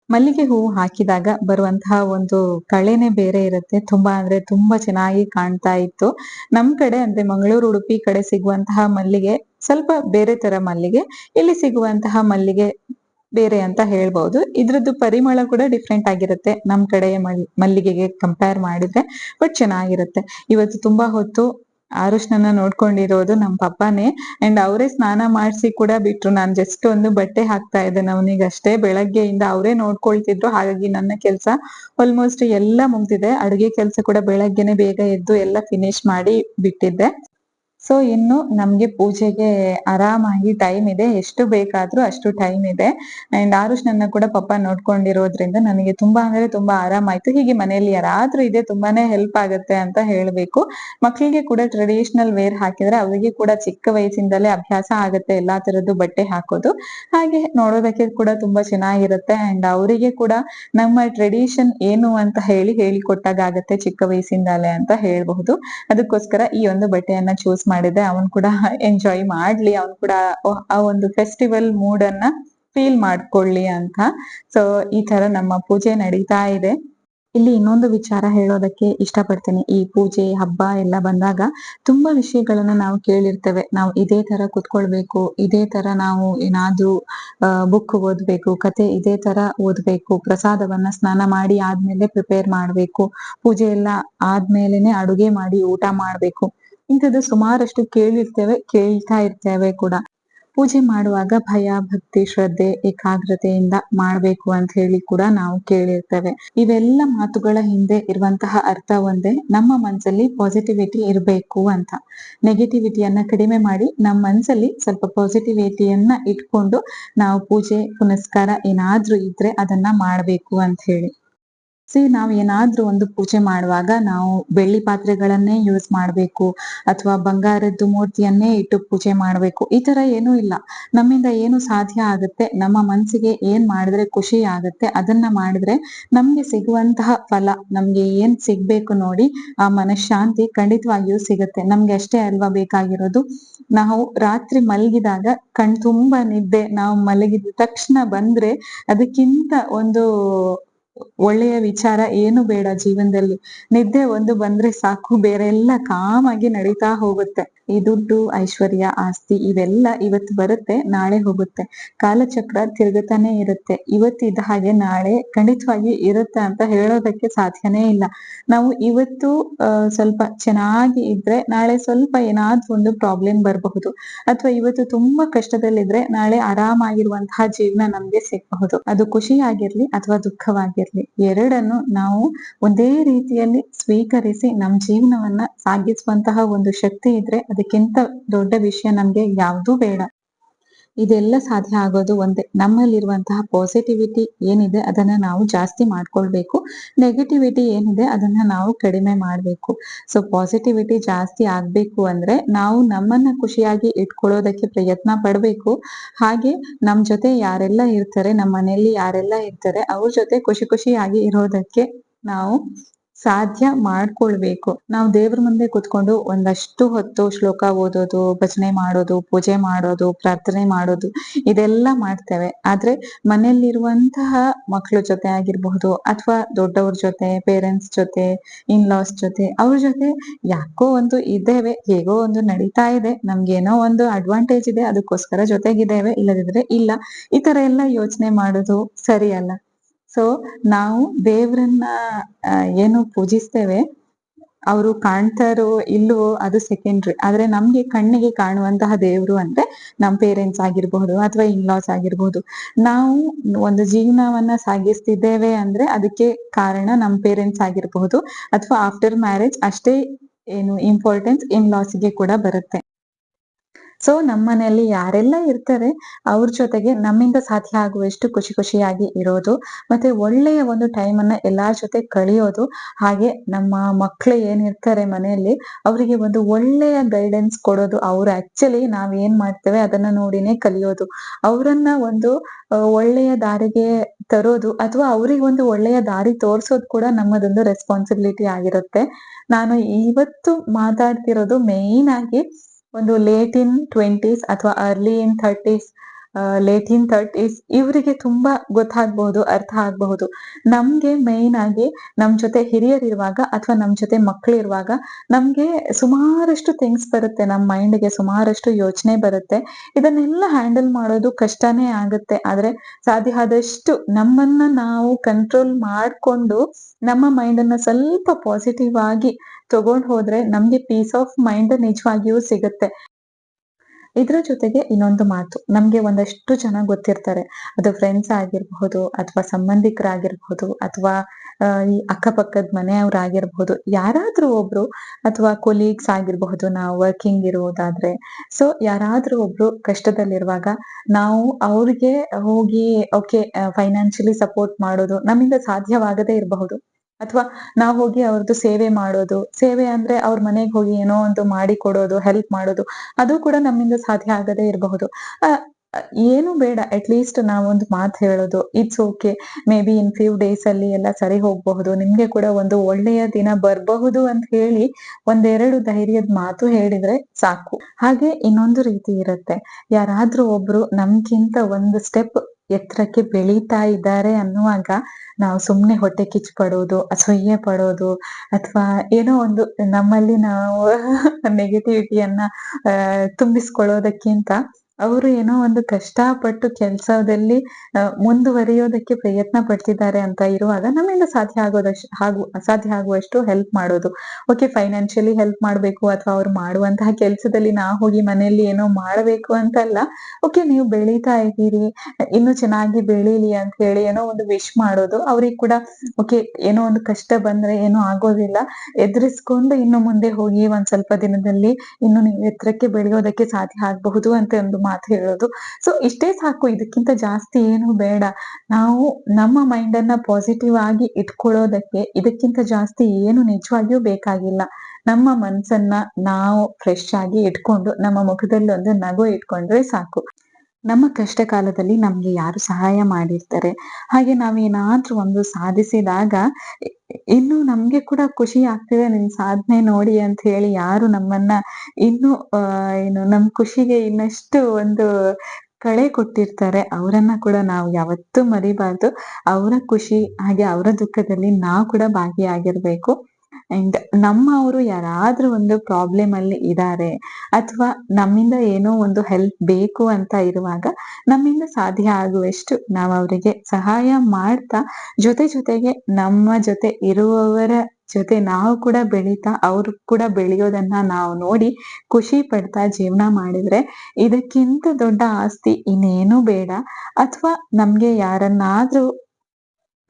ಮಲ್ಲಿಗೆ ಹೂವು ಹಾಕಿದಾಗ ಬರುವಂತಹ ಒಂದು ಕಳೆನೆ ಬೇರೆ ಇರುತ್ತೆ. ತುಂಬಾ ಅಂದ್ರೆ ತುಂಬಾ ಚೆನ್ನಾಗಿ ಕಾಣ್ತಾ ಇತ್ತು. ನಮ್ ಕಡೆ ಅಂದ್ರೆ ಮಂಗಳೂರು ಉಡುಪಿ ಕಡೆ ಸಿಗುವಂತಹ ಮಲ್ಲಿಗೆ ಸ್ವಲ್ಪ ಬೇರೆ ತರ ಮಲ್ಲಿಗೆ, ಇಲ್ಲಿ ಸಿಗುವಂತಹ ಮಲ್ಲಿಗೆ ಬೇರೆ ಅಂತ ಹೇಳ್ಬಹುದು ಇದ್ರದ್ದು ಪರಿಮಳ ಕೂಡ ಡಿಫ್ರೆಂಟ್ ಆಗಿರುತ್ತೆ. ನಮ್ ಕಡೆಯ ಮಲ್ಲಿಗೆಗೆ ಕಂಪೇರ್ ಮಾಡಿದ್ರೆ ಬಟ್ ಚೆನ್ನಾಗಿರುತ್ತೆ. ಇವತ್ತು ತುಂಬಾ ಹೊತ್ತು ಆರುಷ್ಣನ ನೋಡ್ಕೊಂಡಿರೋದು ನಮ್ ಪಪ್ಪಾನೇ ಅಂಡ್ ಅವರೇ ಸ್ನಾನ ಮಾಡಿಸಿ ಕೂಡ ಬಿಟ್ರು. ನಾನ್ ಜಸ್ಟ್ ಒಂದು ಬಟ್ಟೆ ಹಾಕ್ತಾ ಇದ್ದೆ ನವನಿಗಷ್ಟೇ ಬೆಳಗ್ಗೆಯಿಂದ ಅವರೇ ನೋಡ್ಕೊಳ್ತಿದ್ರು. ಹಾಗಾಗಿ ನನ್ನ ಕೆಲಸ ಆಲ್ಮೋಸ್ಟ್ ಎಲ್ಲ ಮುಗ್ದಿದೆ. ಅಡುಗೆ ಕೆಲಸ ಕೂಡ ಬೆಳಗ್ಗೆನೆ ಬೇಗ ಎದ್ದು ಎಲ್ಲ ಫಿನಿಶ್ ಮಾಡಿ ಬಿಟ್ಟಿದ್ದೆ. ಸೊ ಇನ್ನು ನಮ್ಗೆ ಪೂಜೆಗೆ ಆರಾಮಾಗಿ ಟೈಮ್ ಇದೆ. ಎಷ್ಟು ಬೇಕಾದ್ರೂ ಅಷ್ಟು ಟೈಮ್ ಇದೆ. ಅಂಡ್ ಆರುಷ್ ನನ್ನ ಕೂಡ ಪಪ್ಪ ನೋಡ್ಕೊಂಡಿರೋದ್ರಿಂದ ನನಗೆ ತುಂಬಾ ಅಂದ್ರೆ ತುಂಬಾ ಆರಾಮಾಯ್ತು ಹೀಗೆ ಮನೆಯಲ್ಲಿ ಯಾರಾದ್ರೂ ಇದೆ ತುಂಬಾನೇ ಹೆಲ್ಪ್ ಆಗುತ್ತೆ ಅಂತ ಹೇಳ್ಬೇಕು. ಮಕ್ಕಳಿಗೆ ಕೂಡ ಟ್ರೆಡಿಷನಲ್ ವೇರ್ ಹಾಕಿದ್ರೆ ಅವರಿಗೆ ಕೂಡ ಚಿಕ್ಕ ವಯಸ್ಸಿಂದಲೇ ಅಭ್ಯಾಸ ಆಗುತ್ತೆ ಎಲ್ಲಾ ತರದ್ದು ಬಟ್ಟೆ ಹಾಕೋದು. ಹಾಗೆ ನೋಡೋದಕ್ಕೆ ಕೂಡ ತುಂಬಾ ಚೆನ್ನಾಗಿರುತ್ತೆ. ಅಂಡ್ ಅವರಿಗೆ ಕೂಡ ನಮ್ಮ ಟ್ರೆಡಿಷನ್ ಏನು ಅಂತ ಹೇಳಿ ಹೇಳಿಕೊಟ್ಟಾಗತ್ತೆ ಚಿಕ್ಕ ವಯಸ್ಸಿಂದಲೇ ಅಂತ ಹೇಳ್ಬಹುದು. ಅದಕ್ಕೋಸ್ಕರ ಈ ಒಂದು ಬಟ್ಟೆಯನ್ನ ಚೂಸ್ ಮಾಡಿದೆ. ಅವನ್ ಕೂಡ ಎಂಜಾಯ್ ಮಾಡ್ಲಿ. ಅವನ್ ಕೂಡ ಆ ಒಂದು ಫೆಸ್ಟಿವಲ್ ಮೂಡ್ ಅನ್ನ ಫೀಲ್ ಮಾಡ್ಕೊಳ್ಳಿ ಅಂತ. ಸೊ ಈ ತರ ನಮ್ಮ ಪೂಜೆ ನಡೀತಾ ಇದೆ. ಇಲ್ಲಿ ಇನ್ನೊಂದು ವಿಚಾರ ಹೇಳೋದಕ್ಕೆ ಇಷ್ಟಪಡ್ತೇನೆ. ಈ ಪೂಜೆ, ಹಬ್ಬ ಎಲ್ಲ ಬಂದಾಗ ತುಂಬಾ ವಿಷಯಗಳನ್ನ ನಾವು ಕೇಳಿರ್ತೇವೆ. ನಾವು ಇದೇ ತರ ಕುತ್ಕೊಳ್ಬೇಕು, ಇದೇ ತರ ನಾವು ಏನಾದ್ರೂ ಬುಕ್ ಓದ್ಬೇಕು, ಕತೆ ಇದೇ ತರ ಓದ್ಬೇಕು, ಪ್ರಸಾದವನ್ನ ಸ್ನಾನ ಮಾಡಿ ಆದ್ಮೇಲೆ ಪ್ರಿಪೇರ್ ಮಾಡ್ಬೇಕು, ಪೂಜೆ ಎಲ್ಲ ಆದ್ಮೇಲೆನೆ ಅಡುಗೆ ಮಾಡಿ ಊಟ ಮಾಡ್ಬೇಕು. ಇಂಥದ್ದು ಸುಮಾರಷ್ಟು ಕೇಳಿರ್ತೇವೆ, ಕೇಳ್ತಾ ಇರ್ತೇವೆ ಕೂಡ. ಪೂಜೆ ಮಾಡುವಾಗ ಭಯ, ಭಕ್ತಿ, ಶ್ರದ್ಧೆ, ಏಕಾಗ್ರತೆಯಿಂದ ಮಾಡ್ಬೇಕು ಅಂತ ಹೇಳಿ ಕೂಡ ನಾವು ಕೇಳಿರ್ತೇವೆ. ಇವೆಲ್ಲ ಮಾತುಗಳ ಹಿಂದೆ ಇರುವಂತಹ ಅರ್ಥ ಒಂದೇ, ನಮ್ಮ ಮನಸ್ಸಲ್ಲಿ ಪಾಸಿಟಿವಿಟಿ ಇರಬೇಕು ಅಂತ. ನೆಗೆಟಿವಿಟಿಯನ್ನ ಕಡಿಮೆ ಮಾಡಿ ನಮ್ಮ ಮನಸ್ಸಲ್ಲಿ ಸ್ವಲ್ಪ ಪಾಸಿಟಿವಿಟಿಯನ್ನ ಇಟ್ಕೊಂಡು ನಾವು ಪೂಜೆ, ಪುನಸ್ಕಾರ ಏನಾದ್ರೂ ಇದ್ರೆ ಅದನ್ನ ಮಾಡ್ಬೇಕು ಅಂತ ಹೇಳಿ. ಸಿ ನಾವು ಏನಾದ್ರೂ ಒಂದು ಪೂಜೆ ಮಾಡುವಾಗ ನಾವು ಬೆಳ್ಳಿ ಪಾತ್ರೆಗಳನ್ನೇ ಯೂಸ್ ಮಾಡ್ಬೇಕು ಅಥವಾ ಬಂಗಾರದ್ದು ಮೂರ್ತಿಯನ್ನೇ ಇಟ್ಟು ಪೂಜೆ ಮಾಡ್ಬೇಕು. ಈ ತರ ಏನೂ ಇಲ್ಲ. ನಮ್ಮಿಂದ ಏನು ಸಾಧ್ಯ ಆಗುತ್ತೆ, ನಮ್ಮ ಮನಸ್ಸಿಗೆ ಏನ್ ಮಾಡಿದ್ರೆ ಖುಷಿ ಆಗುತ್ತೆ ಅದನ್ನ ಮಾಡಿದ್ರೆ ನಮ್ಗೆ ಸಿಗುವಂತಹ ಫಲ, ನಮ್ಗೆ ಏನ್ ಸಿಗ್ಬೇಕು ನೋಡಿ ಆ ಮನಃಶಾಂತಿ ಖಂಡಿತವಾಗಿಯೂ ಸಿಗುತ್ತೆ. ನಮ್ಗೆ ಅಷ್ಟೇ ಅಲ್ವಾ ಬೇಕಾಗಿರೋದು? ನಾವು ರಾತ್ರಿ ಮಲಗಿದಾಗ ಕಣ್ ತುಂಬಾ ನಿದ್ದೆ, ನಾವು ಮಲಗಿದ ತಕ್ಷಣ ಬಂದ್ರೆ ಅದಕ್ಕಿಂತ ಒಂದು ಒಳ್ಳೆಯ ವಿಚಾರ ಏನು ಬೇಡ ಜೀವನದಲ್ಲಿ. ನಿದ್ದೆ ಒಂದು ಬಂದ್ರೆ ಸಾಕು ಬೇರೆ ಎಲ್ಲ ಕಾಮಾಗಿ ನಡೀತಾ ಹೋಗುತ್ತೆ. ಈ ದುಡ್ಡು, ಐಶ್ವರ್ಯ, ಆಸ್ತಿ ಇವೆಲ್ಲ ಇವತ್ತು ಬರುತ್ತೆ, ನಾಳೆ ಹೋಗುತ್ತೆ. ಕಾಲಚಕ್ರ ತಿರುಗುತ್ತಾನೆ ಇರುತ್ತೆ. ಇವತ್ತಿದ್ದ ಹಾಗೆ ನಾಳೆ ಖಂಡಿತವಾಗಿ ಇರುತ್ತೆ ಅಂತ ಹೇಳೋದಕ್ಕೆ ಸಾಧ್ಯನೇ ಇಲ್ಲ. ನಾವು ಇವತ್ತು ಸ್ವಲ್ಪ ಚೆನ್ನಾಗಿ ಇದ್ರೆ ನಾಳೆ ಸ್ವಲ್ಪ ಏನಾದ್ರೂ ಒಂದು ಪ್ರಾಬ್ಲಮ್ ಬರಬಹುದು. ಅಥವಾ ಇವತ್ತು ತುಂಬಾ ಕಷ್ಟದಲ್ಲಿದ್ರೆ ನಾಳೆ ಆರಾಮಾಗಿರುವಂತಹ ಜೀವನ ನಮ್ಗೆ ಸಿಗಬಹುದು. ಅದು ಖುಷಿಯಾಗಿರ್ಲಿ ಅಥವಾ ದುಃಖವಾಗಿರ್ಲಿ. ಎರಡನ್ನು ನಾವು ಒಂದೇ ರೀತಿಯಲ್ಲಿ ಸ್ವೀಕರಿಸಿ ನಮ್ ಜೀವನವನ್ನ ಸಾಗಿಸುವಂತಹ ಒಂದು ಶಕ್ತಿ ಇದ್ರೆ ಅದಕ್ಕಿಂತ ದೊಡ್ಡ ವಿಷಯ ನಮ್ಗೆ ಯಾವ್ದು ಬೇಡ. ಇದೆಲ್ಲ ಸಾಧ್ಯ ಆಗೋದು ಒಂದೇ. ನಮ್ಮಲ್ಲಿರುವಂತಹ ಪಾಸಿಟಿವಿಟಿ ಏನಿದೆ, ಅದನ್ನ ನಾವು ಜಾಸ್ತಿ ಮಾಡ್ಕೊಳ್ಬೇಕು. ನೆಗೆಟಿವಿಟಿ ಏನಿದೆ, ಅದನ್ನ ನಾವು ಕಡಿಮೆ ಮಾಡ್ಬೇಕು. ಸೊ ಪಾಸಿಟಿವಿಟಿ ಜಾಸ್ತಿ ಆಗ್ಬೇಕು ಅಂದ್ರೆ ನಾವು ನಮ್ಮನ್ನ ಖುಷಿಯಾಗಿ ಇಟ್ಕೊಳ್ಳೋದಕ್ಕೆ ಪ್ರಯತ್ನ ಪಡ್ಬೇಕು. ಹಾಗೆ ನಮ್ ಜೊತೆ ಯಾರೆಲ್ಲ ಇರ್ತಾರೆ ನಮ್ಮ ಮನೆಯಲ್ಲಿ ಯಾರೆಲ್ಲ ಇರ್ತಾರೆ, ಅವ್ರ ಜೊತೆ ಖುಷಿ ಖುಷಿಯಾಗಿ ಇರೋದಕ್ಕೆ ನಾವು ಸಾಧ್ಯ ಮಾಡ್ಕೊಳ್ಬೇಕು. ನಾವು ದೇವ್ರ ಮುಂದೆ ಕುತ್ಕೊಂಡು ಒಂದಷ್ಟು ಹೊತ್ತು ಶ್ಲೋಕ ಓದೋದು, ಭಜನೆ ಮಾಡೋದು, ಪೂಜೆ ಮಾಡೋದು, ಪ್ರಾರ್ಥನೆ ಮಾಡೋದು, ಇದೆಲ್ಲ ಮಾಡ್ತೇವೆ. ಆದ್ರೆ ಮನೆಯಲ್ಲಿರುವಂತಹ ಮಕ್ಕಳ ಜೊತೆ ಆಗಿರ್ಬಹುದು ಅಥವಾ ದೊಡ್ಡವ್ರ ಜೊತೆ ಪೇರೆಂಟ್ಸ್ ಜೊತೆ ಇನ್ ಲಾಸ್ ಜೊತೆ, ಅವ್ರ ಜೊತೆ ಯಾಕೋ ಒಂದು ಇದ್ದೇವೆ, ಹೇಗೋ ಒಂದು ನಡೀತಾ ಇದೆ ನಮ್ಗೇನೋ ಒಂದು ಅಡ್ವಾಂಟೇಜ್ ಇದೆ, ಅದಕ್ಕೋಸ್ಕರ ಜೊತೆಗಿದ್ದೇವೆ, ಇಲ್ಲದಿದ್ರೆ ಇಲ್ಲ. ಈ ತರ ಎಲ್ಲ ಯೋಚನೆ ಮಾಡೋದು ಸರಿ ಅಲ್ಲ ಸೊ ನಾವು ದೇವ್ರನ್ನ ಏನು ಪೂಜಿಸ್ತೇವೆ, ಅವರು ಕಾಣ್ತಾರೋ ಇಲ್ವೋ ಅದು ಸೆಕೆಂಡ್ರಿ ಆದ್ರೆ ನಮ್ಗೆ ಕಣ್ಣಿಗೆ ಕಾಣುವಂತಹ ದೇವ್ರು ಅಂದ್ರೆ ನಮ್ ಪೇರೆಂಟ್ಸ್ ಆಗಿರ್ಬಹುದು ಅಥವಾ ಇನ್ ಲಾಸ್ ಆಗಿರ್ಬಹುದು ನಾವು ಒಂದು ಜೀವನವನ್ನ ಸಾಗಿಸ್ತಿದ್ದೇವೆ ಅಂದ್ರೆ ಅದಕ್ಕೆ ಕಾರಣ ನಮ್ ಪೇರೆಂಟ್ಸ್ ಆಗಿರ್ಬಹುದು ಅಥವಾ ಆಫ್ಟರ್ ಮ್ಯಾರೇಜ್ ಅಷ್ಟೇ ಏನು ಇಂಪಾರ್ಟೆನ್ಸ್ ಇನ್ ಲಾಸ್ಗೆ ಕೂಡ ಬರುತ್ತೆ. ಸೊ ನಮ್ಮ ಮನೆಯಲ್ಲಿ ಯಾರೆಲ್ಲ ಇರ್ತಾರೆ, ಅವ್ರ ಜೊತೆಗೆ ನಮ್ಮಿಂದ ಸಾಧ್ಯ ಆಗುವಷ್ಟು ಖುಷಿ ಖುಷಿಯಾಗಿ ಇರೋದು, ಮತ್ತೆ ಒಳ್ಳೆಯ ಒಂದು ಟೈಮ್ ಅನ್ನ ಎಲ್ಲಾರ ಜೊತೆ ಕಳಿಯೋದು, ಹಾಗೆ ನಮ್ಮ ಮಕ್ಳು ಏನಿರ್ತಾರೆ ಮನೆಯಲ್ಲಿ, ಅವರಿಗೆ ಒಂದು ಒಳ್ಳೆಯ ಗೈಡೆನ್ಸ್ ಕೊಡೋದು, ಅವ್ರು ಆಕ್ಚುಲಿ ನಾವ್ ಏನ್ ಮಾಡ್ತೇವೆ ಅದನ್ನ ನೋಡಿನೇ ಕಲಿಯೋದು. ಅವರನ್ನ ಒಂದು ಒಳ್ಳೆಯ ದಾರಿಗೆ ತರೋದು, ಅಥವಾ ಅವ್ರಿಗೆ ಒಂದು ಒಳ್ಳೆಯ ದಾರಿ ತೋರ್ಸೋದು ಕೂಡ ನಮ್ಮದೊಂದು ರೆಸ್ಪಾನ್ಸಿಬಿಲಿಟಿ ಆಗಿರುತ್ತೆ. ನಾನು ಇವತ್ತು ಮಾತಾಡ್ತಿರೋದು ಮೇಯ್ನ್ ಆಗಿ ಒಂದು ಲೇಟ್ ಇನ್ ಟ್ವೆಂಟೀಸ್ ಅಥವಾ early in thirties late in thirties ಇವರಿಗೆ ತುಂಬಾ ಗೊತ್ತಾಗಬಹುದು, ಅರ್ಥ ಆಗಬಹುದು. ನಮ್ಗೆ ಮೇನ್ ಆಗಿ ನಮ್ ಜೊತೆ ಹಿರಿಯರಿರುವಾಗ ಅಥವಾ ನಮ್ ಜೊತೆ ಮಕ್ಕಳಿರುವಾಗ ನಮ್ಗೆ ಸುಮಾರಷ್ಟು ಥಿಂಗ್ಸ್ ಬರುತ್ತೆ ನಮ್ಮ ಮೈಂಡ್ಗೆ ಸುಮಾರಷ್ಟು ಯೋಚನೆ ಬರುತ್ತೆ. ಇದನ್ನೆಲ್ಲ ಹ್ಯಾಂಡಲ್ ಮಾಡೋದು ಕಷ್ಟನೇ ಆಗುತ್ತೆ. ಆದ್ರೆ ಸಾಧ್ಯ ಆದಷ್ಟು ನಮ್ಮನ್ನ ನಾವು ಕಂಟ್ರೋಲ್ ಮಾಡ್ಕೊಂಡು ನಮ್ಮ ಮೈಂಡ್ ಅನ್ನ ಸ್ವಲ್ಪ ಪಾಸಿಟಿವ್ ಆಗಿ ತಗೊಂಡ್ ಹೋದ್ರೆ ನಮ್ಗೆ ಪೀಸ್ ಆಫ್ ಮೈಂಡ್ ನಿಜವಾಗಿಯೂ ಸಿಗುತ್ತೆ. ಇದ್ರ ಜೊತೆಗೆ ಇನ್ನೊಂದು ಮಾತು. ನಮ್ಗೆ ಒಂದಷ್ಟು ಜನ ಗೊತ್ತಿರ್ತಾರೆ. ಅದು ಫ್ರೆಂಡ್ಸ್ ಆಗಿರ್ಬಹುದು ಅಥವಾ ಸಂಬಂಧಿಕರಾಗಿರ್ಬಹುದು ಅಥವಾ ಈ ಅಕ್ಕಪಕ್ಕದ ಮನೆಯವರಾಗಿರ್ಬಹುದು. ಯಾರಾದ್ರೂ ಒಬ್ರು ಅಥವಾ ಕೊಲೀಗ್ಸ್ ಆಗಿರ್ಬಹುದು, ನಾವು ವರ್ಕಿಂಗ್ ಇರುವುದಾದ್ರೆ. ಸೊ ಯಾರಾದ್ರೂ ಒಬ್ರು ಕಷ್ಟದಲ್ಲಿರುವಾಗ ನಾವು ಅವ್ರಿಗೆ ಹೋಗಿ ಓಕೆ ಫೈನಾನ್ಷಿಯಲಿ ಸಪೋರ್ಟ್ ಮಾಡೋದು ನಮ್ಮಿಂದ ಸಾಧ್ಯವಾಗದೇ ಇರಬಹುದು. ಅಥವಾ ನಾವ್ ಹೋಗಿ ಅವ್ರದ್ದು ಸೇವೆ ಮಾಡೋದು, ಸೇವೆ ಅಂದ್ರೆ ಅವ್ರ ಮನೆಗೆ ಹೋಗಿ ಏನೋ ಒಂದು ಮಾಡಿ ಕೊಡೋದು ಹೆಲ್ಪ್ ಮಾಡೋದು, ಅದು ಕೂಡ ನಮ್ಮಿಂದ ಸಾಧ್ಯ ಆಗದೇ ಇರಬಹುದು. ಏನು ಬೇಡ ಅಟ್ ಲೀಸ್ಟ್ ನಾವೊಂದು ಮಾತು ಹೇಳೋದು it's okay maybe in few days ಅಲ್ಲಿ ಎಲ್ಲ ಸರಿ ಹೋಗಬಹುದು, ನಿಮ್ಗೆ ಕೂಡ ಒಂದು ಒಳ್ಳೆಯ ದಿನ ಬರಬಹುದು ಅಂತ ಹೇಳಿ ಒಂದೆರಡು ಧೈರ್ಯದ ಮಾತು ಹೇಳಿದ್ರೆ ಸಾಕು. ಹಾಗೆ ಇನ್ನೊಂದು ರೀತಿ ಇರುತ್ತೆ, ಯಾರಾದ್ರೂ ಒಬ್ರು ನಮ್ಗಿಂತ ಒಂದು ಸ್ಟೆಪ್ ಎತ್ತರಕ್ಕೆ ಬೆಳೀತಾ ಇದ್ದಾರೆ ಅನ್ನುವಾಗ ನಾವು ಸುಮ್ನೆ ಹೊಟ್ಟೆ ಕಿಚ್ಚು ಪಡೋದು ಅಸಹ್ಯ ಪಡೋದು ಅಥವಾ ಏನೋ ಒಂದು ನಮ್ಮಲ್ಲಿ ನಾವು <laughs> ನೆಗೆಟಿವಿಟಿಯನ್ನ ತುಂಬಿಸ್ಕೊಳ್ಳೋದಕ್ಕಿಂತ ಅವರು ಏನೋ ಒಂದು ಕಷ್ಟಪಟ್ಟು ಕೆಲಸದಲ್ಲಿ ಮುಂದುವರಿಯೋದಕ್ಕೆ ಪ್ರಯತ್ನ ಪಡ್ತಿದ್ದಾರೆ ಅಂತ ಇರುವಾಗ ನಮ್ಮಿಂದ ಸಾಧ್ಯ ಆಗೋದಷ್ಟು, ಹಾಗೂ, ಅಸಾಧ್ಯ ಆಗುವಷ್ಟು ಹೆಲ್ಪ್ ಮಾಡೋದು. ಓಕೆ ಫೈನಾನ್ಷಿಯಲಿ ಹೆಲ್ಪ್ ಮಾಡಬೇಕು ಅಥವಾ ಅವ್ರು ಮಾಡುವಂತಹ ಕೆಲಸದಲ್ಲಿ ನಾ ಹೋಗಿ ಮನೆಯಲ್ಲಿ ಏನೋ ಮಾಡಬೇಕು ಅಂತಲ್ಲ ಓಕೆ ನೀವು ಬೆಳೀತಾ ಇದ್ದೀರಿ, ಇನ್ನು ಚೆನ್ನಾಗಿ ಬೆಳೀಲಿ ಅಂತ ಹೇಳಿ ಏನೋ ಒಂದು ವಿಶ್ ಮಾಡೋದು, ಅವ್ರಿಗೆ ಕೂಡ ಓಕೆ ಏನೋ ಒಂದು ಕಷ್ಟ ಬಂದ್ರೆ ಏನೋ ಆಗೋದಿಲ್ಲ. ಎದುರಿಸ್ಕೊಂಡು ಇನ್ನು ಮುಂದೆ ಹೋಗಿ ಒಂದ್ ಸ್ವಲ್ಪ ದಿನದಲ್ಲಿ ಇನ್ನು ನೀವು ಎತ್ತರಕ್ಕೆ ಬೆಳೆಯೋದಕ್ಕೆ ಸಾಧ್ಯ ಆಗಬಹುದು ಅಂತ ಒಂದು ಮಾತು ಹೇಳೋದು. ಸೊ ಇಷ್ಟೇ ಸಾಕು. ಇದಕ್ಕಿಂತ ಜಾಸ್ತಿ ಏನು ಬೇಡ. ನಾವು ನಮ್ಮ ಮೈಂಡ್ ಅನ್ನ ಪಾಸಿಟಿವ್ ಆಗಿ ಇಟ್ಕೊಳ್ಳೋದಕ್ಕೆ ಇದಕ್ಕಿಂತ ಜಾಸ್ತಿ ಏನು ನಿಜವಾಗಿಯೂ ಬೇಕಾಗಿಲ್ಲ. ನಮ್ಮ ಮನ್ಸನ್ನ ನಾವು ಫ್ರೆಶ್ ಆಗಿ ಇಟ್ಕೊಂಡು, ನಮ್ಮ ಮುಖದಲ್ಲಿ ಒಂದು ನಗು ಇಟ್ಕೊಂಡ್ರೆ ಸಾಕು. ನಮ್ಮ ಕಷ್ಟ ಕಾಲದಲ್ಲಿ ನಮ್ಗೆ ಯಾರು ಸಹಾಯ ಮಾಡಿರ್ತಾರೆ? ಹಾಗೆ ನಾವೇನಾದ್ರೂ ಒಂದು ಸಾಧಿಸಿದಾಗ ಇನ್ನು ನಮ್ಗೆ ಕೂಡ ಖುಷಿ ಆಗ್ತಿದೆ ನಿನ್ ಸಾಧನೆ ನೋಡಿ ಅಂತ ಹೇಳಿ ಯಾರು ನಮ್ಮನ್ನ ಇನ್ನು ಏನು ನಮ್ ಖುಷಿಗೆ ಇನ್ನಷ್ಟು ಒಂದು ಕಳೆ ಕೊಟ್ಟಿರ್ತಾರೆ. ಅವರನ್ನ ಕೂಡ ನಾವು ಯಾವತ್ತೂ ಮರಿಬಾರ್ದು. ಅವರ ಖುಷಿ ಹಾಗೆ ಅವರ ದುಃಖದಲ್ಲಿ ನಾವು ಕೂಡ ಭಾಗಿಯಾಗಿರ್ಬೇಕು. ಅಂಡ್ ನಮ್ಮವರು ಯಾರಾದ್ರೂ ಒಂದು ಪ್ರಾಬ್ಲಮ್ ಅಲ್ಲಿ ಇದ್ದಾರೆ ಅಥವಾ ನಮ್ಮಿಂದ ಏನೋ ಒಂದು ಹೆಲ್ಪ್ ಬೇಕು ಅಂತ ಇರುವಾಗ ನಮ್ಮಿಂದ ಸಾಧ್ಯ ಆಗುವಷ್ಟು ನಾವು ಅವರಿಗೆ ಸಹಾಯ ಮಾಡ್ತಾ ಜೊತೆ ಜೊತೆಗೆ ನಮ್ಮ ಜೊತೆ ಇರುವವರ ಜೊತೆ ನಾವು ಕೂಡ ಬೆಳೀತಾ ಅವ್ರು ಕೂಡ ಬೆಳೆಯೋದನ್ನ ನಾವು ನೋಡಿ ಖುಷಿ ಪಡ್ತಾ ಜೀವನ ಮಾಡಿದ್ರೆ ಇದಕ್ಕಿಂತ ದೊಡ್ಡ ಆಸ್ತಿ ಇನ್ನೇನು ಬೇಡ. ಅಥವಾ ನಮ್ಗೆ ಯಾರನ್ನಾದ್ರೂ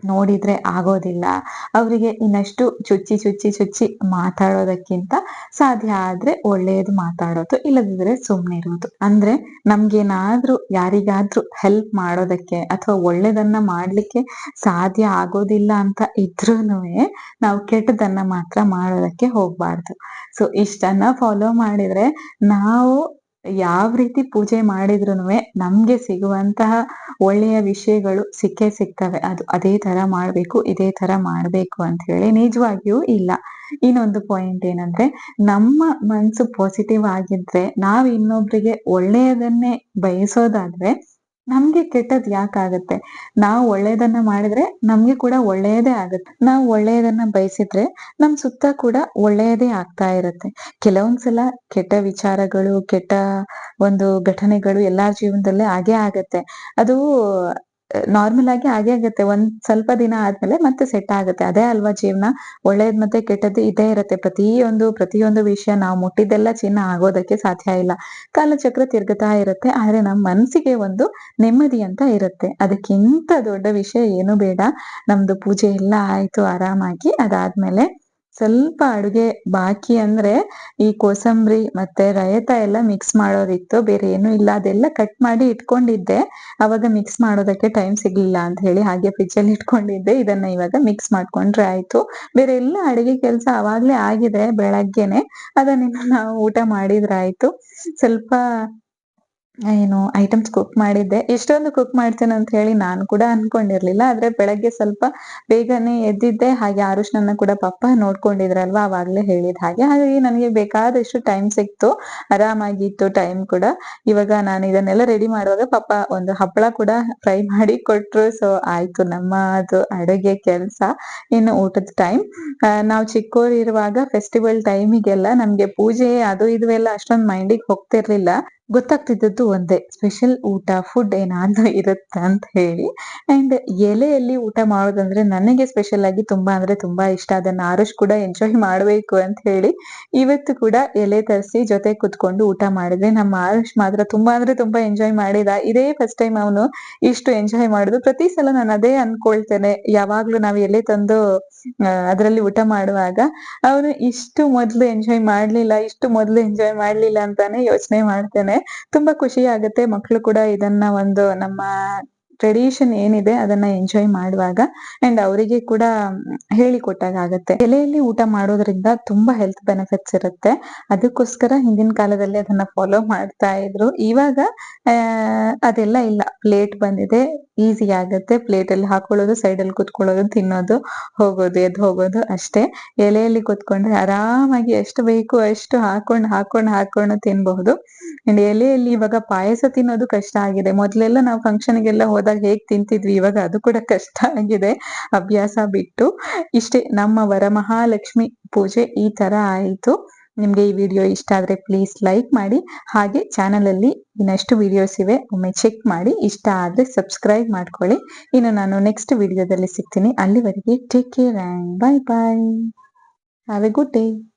ನೋಡಿದ್ರೆ ಆಗೋದಿಲ್ಲ. ಅವರಿಗೆ ಇನ್ನಷ್ಟು ಚುಚ್ಚಿ ಚುಚ್ಚಿ ಚುಚ್ಚಿ ಮಾತಾಡೋದಕ್ಕಿಂತ ಸಾಧ್ಯ ಆದ್ರೆ ಒಳ್ಳೆಯದು ಮಾತಾಡೋದು, ಇಲ್ಲದಿದ್ರೆ ಸುಮ್ಮನಿರೋದು ಅಂದ್ರೆ ನಮ್ಗೇನಾದ್ರೂ ಯಾರಿಗಾದ್ರೂ ಹೆಲ್ಪ್ ಮಾಡೋದಕ್ಕೆ ಅಥವಾ ಒಳ್ಳೇದನ್ನ ಮಾಡ್ಲಿಕ್ಕೆ ಸಾಧ್ಯ ಆಗೋದಿಲ್ಲ ಅಂತ ಇದ್ರೂ ನಾವು ಕೆಟ್ಟದನ್ನ ಮಾತ್ರ ಮಾಡೋದಕ್ಕೆ ಹೋಗ್ಬಾರ್ದು. ಸೊ ಇಷ್ಟನ್ನ ಫಾಲೋ ಮಾಡಿದ್ರೆ ನಾವು ಯಾವ ರೀತಿ ಪೂಜೆ ಮಾಡಿದ್ರುನುವೆ ನಮ್ಗೆ ಸಿಗುವಂತಹ ಒಳ್ಳೆಯ ವಿಷಯಗಳು ಸಿಕ್ಕೇ ಸಿಗ್ತವೆ. ಅದು ಅದೇ ತರ ಮಾಡ್ಬೇಕು, ಇದೇ ತರ ಮಾಡ್ಬೇಕು ಅಂತ ಹೇಳಿ ನಿಜವಾಗಿಯೂ ಇಲ್ಲ. ಇನ್ನೊಂದು ಪಾಯಿಂಟ್ ಏನಂದ್ರೆ ನಮ್ಮ ಮನ್ಸು ಪಾಸಿಟಿವ್ ಆಗಿದ್ರೆ ನಾವ್ ಇನ್ನೊಬ್ರಿಗೆ ಒಳ್ಳೆಯದನ್ನೇ ಬಯಸೋದಾದ್ರೆ ನಮ್ಗೆ ಕೆಟ್ಟದ್ ಯಾಕಾಗತ್ತೆ? ನಾವು ಒಳ್ಳೇದನ್ನ ಮಾಡಿದ್ರೆ ನಮ್ಗೆ ಕೂಡ ಒಳ್ಳೆಯದೇ ಆಗತ್ತೆ. ನಾವು ಒಳ್ಳೆಯದನ್ನ ಬಯಸಿದ್ರೆ ನಮ್ ಸುತ್ತ ಕೂಡ ಒಳ್ಳೆಯದೇ ಆಗ್ತಾ ಇರತ್ತೆ. ಕೆಲವೊಂದ್ಸಲ ಕೆಟ್ಟ ವಿಚಾರಗಳು, ಕೆಟ್ಟ ಒಂದು ಘಟನೆಗಳು ಎಲ್ಲಾರ ಜೀವನದಲ್ಲೇ ಆಗೇ ಆಗತ್ತೆ. ಅದು ನಾರ್ಮಲ್ ಆಗಿ ಆಗೇ ಆಗುತ್ತೆ. ಒಂದ್ ಸ್ವಲ್ಪ ದಿನ ಆದ್ಮೇಲೆ ಮತ್ತೆ ಸೆಟ್ ಆಗುತ್ತೆ. ಅದೇ ಅಲ್ವಾ ಜೀವನ? ಒಳ್ಳೇದ್ ಮತ್ತೆ ಕೆಟ್ಟದ್ದು ಇದೇ ಇರುತ್ತೆ. ಪ್ರತಿಯೊಂದು ಪ್ರತಿಯೊಂದು ವಿಷಯ ನಾವು ಮುಟ್ಟಿದ್ದೆಲ್ಲ ಚಿನ್ನ ಆಗೋದಕ್ಕೆ ಸಾಧ್ಯ ಇಲ್ಲ. ಕಾಲಚಕ್ರ ತಿರ್ಗತಾ ಇರುತ್ತೆ. ಆದ್ರೆ ನಮ್ಮ ಮನಸ್ಸಿಗೆ ಒಂದು ನೆಮ್ಮದಿ ಅಂತ ಇರುತ್ತೆ. ಅದಕ್ಕಿಂತ ದೊಡ್ಡ ವಿಷಯ ಏನು ಬೇಡ. ನಮ್ದು ಪೂಜೆ ಎಲ್ಲ ಆಯ್ತು, ಆರಾಮಾಗಿ. ಅದಾದ್ಮೇಲೆ ಸ್ವಲ್ಪ ಅಡುಗೆ ಬಾಕಿ ಅಂದ್ರೆ ಈ ಕೋಸಂಬರಿ ಮತ್ತೆ ರಯತ ಎಲ್ಲ ಮಿಕ್ಸ್ ಮಾಡೋದಿತ್ತು. ಬೇರೆ ಏನು ಇಲ್ಲ. ಅದೆಲ್ಲ ಕಟ್ ಮಾಡಿ ಇಟ್ಕೊಂಡಿದ್ದೆ. ಅವಾಗ ಮಿಕ್ಸ್ ಮಾಡೋದಕ್ಕೆ ಟೈಮ್ ಸಿಗ್ಲಿಲ್ಲ ಅಂತ ಹೇಳಿ ಹಾಗೆ ಫ್ರಿಜ್ ಅಲ್ಲಿ ಇಟ್ಕೊಂಡಿದ್ದೆ. ಇದನ್ನ ಇವಾಗ ಮಿಕ್ಸ್ ಮಾಡ್ಕೊಂಡ್ರೆ ಆಯ್ತು. ಬೇರೆ ಎಲ್ಲ ಅಡುಗೆ ಕೆಲಸ ಅವಾಗ್ಲೇ ಆಗಿದೆ ಬೆಳಗ್ಗೆನೆ. ಅದನ್ನ ನಾವು ಊಟ ಮಾಡಿದ್ರೆ ಆಯ್ತು. ಸ್ವಲ್ಪ ಏನು ಐಟಮ್ಸ್ ಕುಕ್ ಮಾಡಿದ್ದೆ. ಇಷ್ಟೊಂದು ಕುಕ್ ಮಾಡ್ತೇನೆ ಅಂತ ಹೇಳಿ ನಾನು ಕೂಡ ಅನ್ಕೊಂಡಿರ್ಲಿಲ್ಲ. ಆದ್ರೆ ಬೆಳಗ್ಗೆ ಸ್ವಲ್ಪ ಬೇಗನೆ ಎದ್ದಿದ್ದೆ. ಹಾಗೆ ಆರುಷ್ನನ್ನ ಕೂಡ ಪಪ್ಪ ನೋಡ್ಕೊಂಡಿದ್ರಲ್ವಾ? ಅವಾಗ್ಲೇ ಹೇಳಿದ ಹಾಗೆ. ಹಾಗಾಗಿ ನನಗೆ ಬೇಕಾದಷ್ಟು ಟೈಮ್ ಸಿಕ್ತು. ಆರಾಮಾಗಿತ್ತು ಟೈಮ್ ಕೂಡ. ಇವಾಗ ನಾನು ಇದನ್ನೆಲ್ಲ ರೆಡಿ ಮಾಡುವಾಗ ಪಪ್ಪ ಒಂದು ಹಪ್ಪಳ ಕೂಡ ಫ್ರೈ ಮಾಡಿ ಕೊಟ್ರು. ಸೊ ಆಯ್ತು ನಮ್ಮ ಅದು ಅಡುಗೆ ಕೆಲಸ. ಇನ್ನು ಊಟದ ಟೈಮ್ ನಾವು ಚಿಕ್ಕೋರ್ ಇರುವಾಗ ಫೆಸ್ಟಿವಲ್ ಟೈಮಿಗೆಲ್ಲ ನಮ್ಗೆ ಪೂಜೆ ಅದು ಇದು ಎಲ್ಲ ಅಷ್ಟೊಂದು ಮೈಂಡಿಗೆ ಹೋಗ್ತಿರ್ಲಿಲ್ಲ. ಗೊತ್ತಾಗ್ತಿದ್ದದ್ದು ಒಂದೇ ಸ್ಪೆಷಲ್ ಊಟ ಫುಡ್ ಏನಾದ್ರೂ ಇರುತ್ತೆ ಅಂತ ಹೇಳಿ. ಅಂಡ್ ಎಲೆಯಲ್ಲಿ ಊಟ ಮಾಡೋದಂದ್ರೆ ನನಗೆ ಸ್ಪೆಷಲ್ ಆಗಿ ತುಂಬಾ ಅಂದ್ರೆ ತುಂಬಾ ಇಷ್ಟ. ಅದನ್ನ ಆರುಷ್ ಕೂಡ ಎಂಜಾಯ್ ಮಾಡಬೇಕು ಅಂತ ಹೇಳಿ ಇವತ್ತು ಕೂಡ ಎಲೆ ತರಿಸಿ ಜೊತೆ ಕುತ್ಕೊಂಡು ಊಟ ಮಾಡಿದೆ ನಮ್ಮ ಆರುಷ್ ಮಾತ್ರ ತುಂಬಾ ಅಂದ್ರೆ ತುಂಬಾ ಎಂಜಾಯ್ ಮಾಡಿದ. ಇದೇ ಫಸ್ಟ್ ಟೈಮ್ ಅವನು ಇಷ್ಟು ಎಂಜಾಯ್ ಮಾಡುದು. ಪ್ರತಿ ಸಲ ನಾನು ಅದೇ ಅನ್ಕೊಳ್ತೇನೆ. ಯಾವಾಗ್ಲೂ ನಾವು ಎಲೆ ತಂದು ಅದರಲ್ಲಿ ಊಟ ಮಾಡುವಾಗ ಅವನು ಇಷ್ಟು ಮೊದ್ಲು ಎಂಜಾಯ್ ಮಾಡ್ಲಿಲ್ಲ, ಇಷ್ಟು ಮೊದ್ಲು ಎಂಜಾಯ್ ಮಾಡ್ಲಿಲ್ಲ ಅಂತಾನೆ ಯೋಚನೆ ಮಾಡ್ತೇನೆ. ತುಂಬಾ ಖುಷಿ ಆಗುತ್ತೆ. ಮಕ್ಕಳು ಕೂಡ ಇದನ್ನ ಒಂದು ನಮ್ಮ ಟ್ರೆಡಿಷನ್ ಏನಿದೆ ಅದನ್ನ ಎಂಜಾಯ್ ಮಾಡುವಾಗ ಅಂಡ್ ಅವರಿಗೆ ಕೂಡ ಹೇಳಿಕೊಟ್ಟಾಗ ಆಗತ್ತೆ. ಎಲೆಯಲ್ಲಿ ಊಟ ಮಾಡೋದ್ರಿಂದ ತುಂಬಾ ಹೆಲ್ತ್ ಬೆನಿಫಿಟ್ಸ್ ಇರುತ್ತೆ. ಅದಕ್ಕೋಸ್ಕರ ಹಿಂದಿನ ಕಾಲದಲ್ಲಿ ಅದನ್ನ ಫಾಲೋ ಮಾಡ್ತಾ ಇದ್ರು. ಇವಾಗ ಅದೆಲ್ಲ ಇಲ್ಲ. ಪ್ಲೇಟ್ ಬಂದಿದೆ ಈಸಿ ಆಗುತ್ತೆ. ಪ್ಲೇಟ್ ಅಲ್ಲಿ ಹಾಕೊಳ್ಳೋದು ಸೈಡ್ ಅಲ್ಲಿ ಕುತ್ಕೊಳ್ಳೋದು, ತಿನ್ನೋದು, ಹೋಗೋದು, ಎದ್ದು ಹೋಗೋದು ಅಷ್ಟೇ. ಎಲೆಯಲ್ಲಿ ಕುತ್ಕೊಂಡ್ರೆ ಆರಾಮಾಗಿ ಎಷ್ಟು ಬೇಕು ಅಷ್ಟು ಹಾಕೊಂಡು ಹಾಕೊಂಡು ಹಾಕೊಂಡು ತಿನ್ಬಹುದು. ಅಂಡ್ ಎಲೆಯಲ್ಲಿ ಇವಾಗ ಪಾಯಸ ತಿನ್ನೋದು ಕಷ್ಟ ಆಗಿದೆ. ಮೊದ್ಲೆಲ್ಲ ನಾವು ಫಂಕ್ಷನ್ಗೆಲ್ಲ ಹೋದಾಗ ಹೇಗ್ ತಿಂತಿದ್ವಿ, ಇವಾಗ ಅದು ಕೂಡ ಕಷ್ಟ ಆಗಿದೆ. ಅಭ್ಯಾಸ ಬಿಟ್ಟು. ಇಷ್ಟೇ, ನಮ್ಮ ವರಮಹಾಲಕ್ಷ್ಮಿ ಪೂಜೆ ಈ ತರ ಆಯಿತು. ನಿಮ್ಗೆ ಈ ವಿಡಿಯೋ ಇಷ್ಟ ಆದ್ರೆ ಪ್ಲೀಸ್ ಲೈಕ್ ಮಾಡಿ. ಹಾಗೆ ಚಾನಲ್ ಅಲ್ಲಿ ಇನ್ನಷ್ಟು ವಿಡಿಯೋಸ್ ಇವೆ, ಒಮ್ಮೆ ಚೆಕ್ ಮಾಡಿ. ಇಷ್ಟ ಆದ್ರೆ ಸಬ್ಸ್ಕ್ರೈಬ್ ಮಾಡ್ಕೊಳ್ಳಿ. ಇನ್ನು ನಾನು ನೆಕ್ಸ್ಟ್ ವಿಡಿಯೋದಲ್ಲಿ ಸಿಗ್ತೀನಿ. ಅಲ್ಲಿವರೆಗೆ take care and bye bye. Have a good day.